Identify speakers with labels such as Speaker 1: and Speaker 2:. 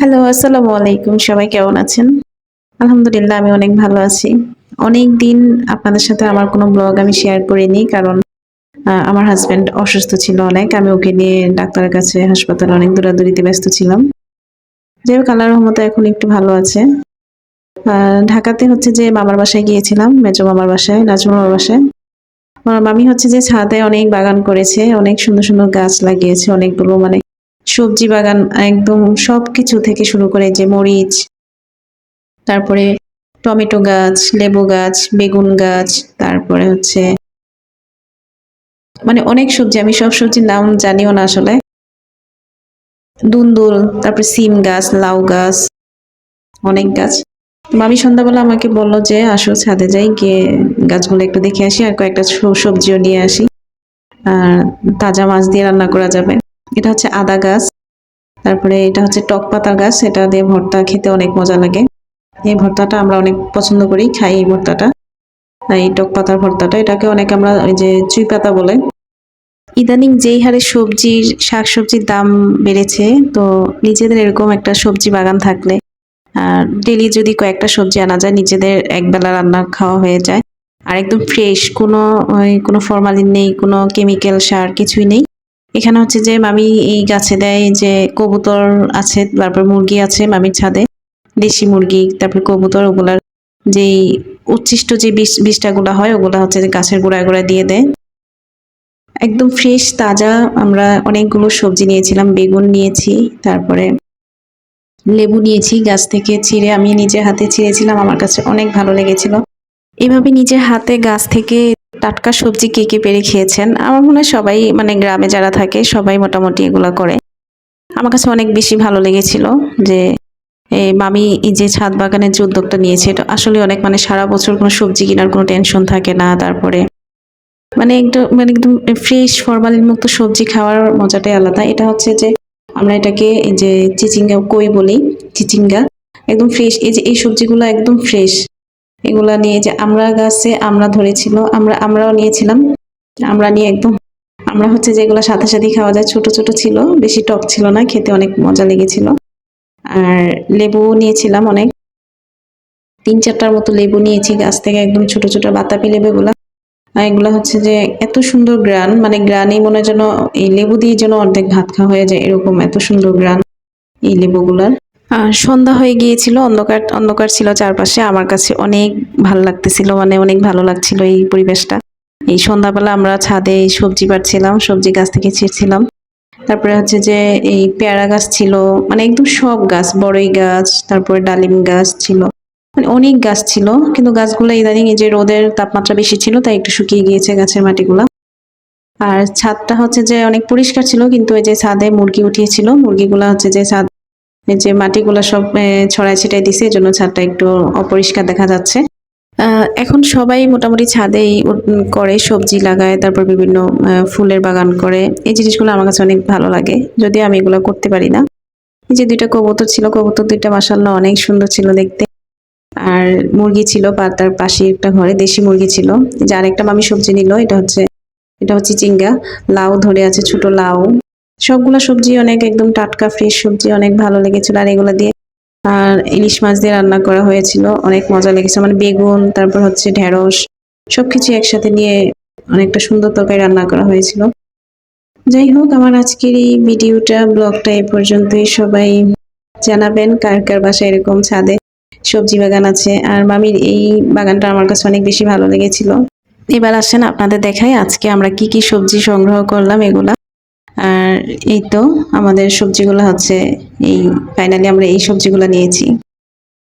Speaker 1: Hello আসসালামু আলাইকুম। সবাই কেমন আছেন? আলহামদুলিল্লাহ, আমি অনেক ভালো আছি। অনেক দিন আপনাদের সাথে আমার কোনো ব্লগ আমি শেয়ার করিনি, কারণ আমার হাজব্যান্ড অসুস্থ ছিল অনেক। আমি ওকে নিয়ে ডাক্তারের কাছে হাসপাতালে অনেক দৌড়াদৌড়িতে ব্যস্ত ছিলাম। যাই হোক রহমতে এখন একটু ভালো আছে। ঢাকাতে হচ্ছে যে মামার বাসায় গিয়েছিলাম, মেজো মামার বাসায় নাজু মামার বাসায়। আমার মামি হচ্ছে যে ছাদে অনেক বাগান করেছে, অনেক সুন্দর সুন্দর গাছ লাগিয়েছে, অনেকগুলো মানে সবজি বাগান একদম সবকিছু থেকে শুরু করে যে মরিচ, তারপরে টমেটো গাছ, লেবু গাছ, বেগুন গাছ, তারপরে হচ্ছে মানে অনেক সবজি, আমি সব সবজির নাম জানিও না আসলে। দুন্দুল, তারপরে সিম গাছ, লাউ গাছ, অনেক গাছ। মামি সন্ধ্যাবেলা আমাকে বলল যে, আসো ছাদে যাই, গিয়ে গাছগুলো একটু দেখে আসি আর কয়েকটা সবজিও নিয়ে আসি। আর তাজা মাছ দিয়ে রান্না করা যাবে। এটা হচ্ছে আদা গাছ, তারপরে এটা হচ্ছে টক পাতা গাছ, এটা দিয়ে ভর্তা খেতে অনেক মজা লাগে। এই ভর্তাটা আমরা অনেক পছন্দ করি, খাই এই ভর্তাটা। এই টক পাতার ভর্তাটা, এটাকে অনেক আমরা ওই যে চুই পাতা বলে। ইদানিং যেই হারে সবজির শাক সবজির দাম বেড়েছে, তো নিজেদের এরকম একটা সবজি বাগান থাকলে, আর ডেলি যদি কয়েকটা সবজি আনা যায়, নিজেদের একবেলা রান্না খাওয়া হয়ে যায়। আর একদম ফ্রেশ, কোনো কোনো ফরমালিন নেই, কোনো কেমিক্যাল সার কিছুই নেই। এখানে হচ্ছে যে মামি এই গাছে দেয় যে কবুতর আছে, তারপর মুরগি আছে মামির ছাদে, দেশি মুরগি, তারপর কবুতর, ওগুলার যেই উচ্ছিষ্ট যে বিষ বিষটাগুলো হয়, ওগুলা হচ্ছে যে গাছের গোড়ায় গোড়ায় দিয়ে দেয়। একদম ফ্রেশ, তাজা, আমরা অনেকগুলো সবজি নিয়েছিলাম, বেগুন নিয়েছি, তারপরে লেবু নিয়েছি, গাছ থেকে ছিঁড়ে আমি নিজের হাতে ছিঁড়েছিলাম, আমার কাছে অনেক ভালো লেগেছিল। এভাবে নিজের হাতে গাছ থেকে টাটকা সবজি কে কে পেরে খেয়েছেন? আমার মনে হয় সবাই মানে গ্রামে যারা থাকে, সবাই মোটামুটি এগুলো করে। আমার কাছে অনেক বেশি ভালো লেগেছিল যে এই মামি যে ছাদ বাগানের যে উদ্যোগটা নিয়েছে, এটা আসলে অনেক মানে সারা বছর কোনো সবজি কেনার কোনো টেনশন থাকে না। তারপরে মানে একদম মানে একদম ফ্রেশ ফরমালিন মুক্ত সবজি খাওয়ার মজাটাই আলাদা। এটা হচ্ছে যে, আমরা এটাকে যে চিচিঙ্গা, কই বলি, চিচিঙ্গা, একদম ফ্রেশ এই যে এই সবজিগুলো একদম ফ্রেশ এগুলা নিয়ে যে আমরা গাছে আমরা ধরেছিল, আমরা, আমরাও নিয়েছিলাম। আমরা নিয়ে একদম, আমরা হচ্ছে যেগুলো সাথে সাথে খাওয়া যায়। ছোট ছোট ছিল, বেশি টক ছিল না, খেতে অনেক মজা লেগেছিল। আর লেবু নিয়েছিলাম অনেক। তিন চারটার মতো লেবু নিয়েছি, গাছ থেকে একদম ছোট ছোট বাতাবি লেবুগুলা। আর এগুলো হচ্ছে যে এত সুন্দর গ্রান মানে গ্রানই মনে যেন, এই লেবু দিয়ে যেন অর্ধেক ভাত খাওয়া হয়ে যায়, এরকম এত সুন্দর গ্রান এই লেবুগুলার। সন্ধ্যা হয়ে গিয়েছিল, অন্ধকার অন্ধকার ছিল চারপাশে। আমার কাছে অনেক ভালো লাগতেছিল মানে অনেক ভালো লাগছিল এই পরিবেশটা। এই সন্ধ্যাবেলা আমরা ছাদে সবজি পাড়ছিলাম, সবজি গাছ থেকে ছিঁড়ছিলাম। তারপরে হচ্ছে যে এই পেয়ারা গাছ ছিল মানে একদম সব গাছ, বড়ই গাছ, তারপরে ডালিম গাছ ছিল। মানে অনেক গাছ ছিল, কিন্তু গাছগুলো ইদানিং এই যে রোদের তাপমাত্রা বেশি ছিল, তাই একটু শুকিয়ে গিয়েছে গাছের মাটিগুলো। আর ছাদটা হচ্ছে যে অনেক পরিষ্কার ছিল, কিন্তু এই যে ছাদে মুরগি উঠিয়েছিল, মুরগিগুলা হচ্ছে যে ছাদ যে মাটিগুলো সব ছড়াই ছিটাই দিছে এজন্য ছাদটা একটু অপরিষ্কার দেখা যাচ্ছে। এখন সবাই মোটামুটি ছাদেই করে, সবজি লাগায়, তারপর বিভিন্ন ফুলের বাগান করে। এই জিনিসগুলো আমার কাছে অনেক ভালো লাগে, যদিও আমি এগুলো করতে পারি না। এই যে দুইটা কবুতর ছিল, কবুতর দুইটা মাসাল্লাহ অনেক সুন্দর ছিল দেখতে। আর মুরগি ছিল বা তার পাশে একটা ঘরে দেশি মুরগি ছিল। যে আরেকটা মামি সবজি নিল, এটা হচ্ছে এটা হচ্ছে চিঙ্গা লাউ ধরে আছে, ছোট লাউ। সবগুলা সবজি অনেক একদম টাটকা ফ্রেশ সবজি, অনেক ভালো লেগেছিল। আর এগুলো দিয়ে আর ইলিশ মাছ দিয়ে রান্না করা হয়েছিল। অনেক মজা লেগেছে। মানে বেগুন, তারপর হচ্ছে ঢেঁড়স, সবকিছু একসাথে নিয়ে অনেকটা সুন্দর তরকারি রান্না করা হয়েছিল। যাই হোক, আমার আজকের এই ভিডিওটা, ব্লগটা এ পর্যন্তই। সবাই জানাবেন কার কার বাসায় এরকম ছাদে সবজি বাগান আছে। আর মামির এই বাগানটা আমার কাছে অনেক বেশি ভালো লেগেছিল। এবার আসেন আপনাদের দেখাই আজকে আমরা কি কি সবজি সংগ্রহ করলাম এগুলা। আর এই তো আমাদের সবজিগুলো হচ্ছে এই ফাইনালি আমরা এই সবজিগুলো নিয়েছি।